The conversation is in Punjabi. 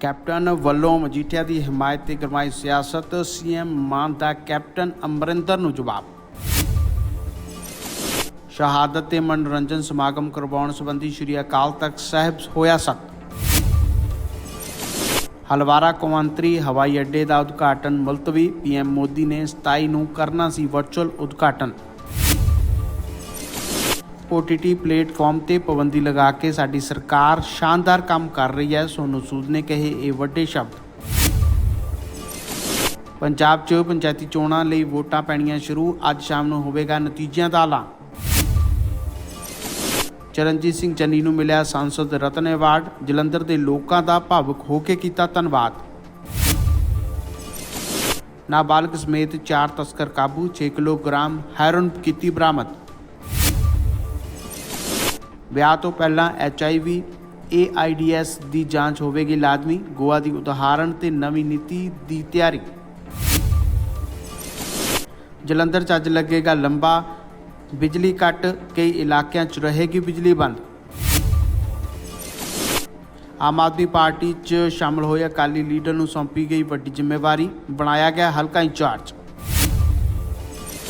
ਕੈਪਟਨ ਵੱਲੋਂ ਮਜੀਠੀਆ ਦੀ ਹਮਾਇਤ ਤੇ ਗਰਮਾਈ ਸਿਆਸਤ, ਸੀਐਮ ਮਾਨ ਦਾ ਕੈਪਟਨ ਅਮਰਿੰਦਰ ਨੂੰ ਜਵਾਬ। ਸ਼ਹਾਦਤ ਤੇ ਮਨੋਰੰਜਨ ਸਮਾਗਮ ਕਰਵਾਉਣ ਸੰਬੰਧੀ ਸ਼੍ਰੀ ਅਕਾਲ ਤਖਤ ਸਾਹਿਬ ਹੋਇਆ ਸਖਤ। ਹਲਵਾਰਾ ਕੌਮਾਂਤਰੀ ਹਵਾਈ ਅੱਡੇ ਦਾ ਉਦਘਾਟਨ ਮੁਲਤਵੀ ਪੀਐਮ ਮੋਦੀ ਨੇ 27 ਨੂੰ ਕਰਨਾ ਸੀ ਵਰਚੁਅਲ ਉਦਘਾਟਨ। OTT ਪਲੇਟਫਾਰਮ ਤੇ ਪਾਬੰਦੀ ਲਗਾ ਕੇ ਸਾਡੀ ਸਰਕਾਰ ਸ਼ਾਨਦਾਰ ਕੰਮ ਕਰ ਰਹੀ ਹੈ, ਸੋਨੂ ਸੂਦ ਨੇ ਕਹੇ ਇਹ ਵੱਡੇ ਸ਼ਬਦ। ਪੰਜਾਬ 'ਚ ਪੰਚਾਇਤੀ ਚੋਣਾਂ ਲਈ ਵੋਟਾਂ ਪੈਣੀਆਂ ਸ਼ੁਰੂ, ਅੱਜ ਸ਼ਾਮ ਨੂੰ ਹੋਵੇਗਾ ਨਤੀਜਿਆਂ ਦਾ ਐਲਾਨ। ਚਰਨਜੀਤ ਸਿੰਘ ਚੰਨੀ ਨੂੰ ਮਿਲਿਆ ਸੰਸਦ ਰਤਨ ਐਵਾਰਡ, ਜਲੰਧਰ ਦੇ ਲੋਕਾਂ ਦਾ ਭਾਵੁਕ ਹੋ ਕੇ ਕੀਤਾ ਧੰਨਵਾਦ। ਨਾਬਾਲਗ ਸਮੇਤ 4 ਤਸਕਰ ਕਾਬੂ 6 ਕਿਲੋਗ੍ਰਾਮ ਹੈਰੋਨ ਕੀਤੀ ਬਰਾਮਦ। ਵਿਆਹ ਤੋਂ ਪਹਿਲਾਂ ਐਚਆਈਵੀ ਏਆਈਡੀਐਸ ਦੀ ਜਾਂਚ ਹੋਵੇਗੀ ਲਾਜ਼ਮੀ। ਗੋਆ ਦੀ ਉਦਾਹਰਣ ਤੇ ਨਵੀਂ ਨੀਤੀ ਦੀ ਤਿਆਰੀ। ਜਲੰਧਰ 'ਚ ਅੱਜ ਲੱਗੇਗਾ ਲੰਬਾ ਬਿਜਲੀ ਕੱਟ, ਕਈ ਇਲਾਕਿਆਂ 'ਚ ਰਹੇਗੀ ਬਿਜਲੀ ਬੰਦ। ਆਮ ਆਦਮੀ ਪਾਰਟੀ 'ਚ ਸ਼ਾਮਲ ਹੋਏ ਅਕਾਲੀ ਲੀਡਰ ਨੂੰ ਸੌਂਪੀ ਗਈ ਵੱਡੀ ਜ਼ਿੰਮੇਵਾਰੀ। ਬਣਾਇਆ ਗਿਆ ਹਲਕਾ ਇੰਚਾਰਜ।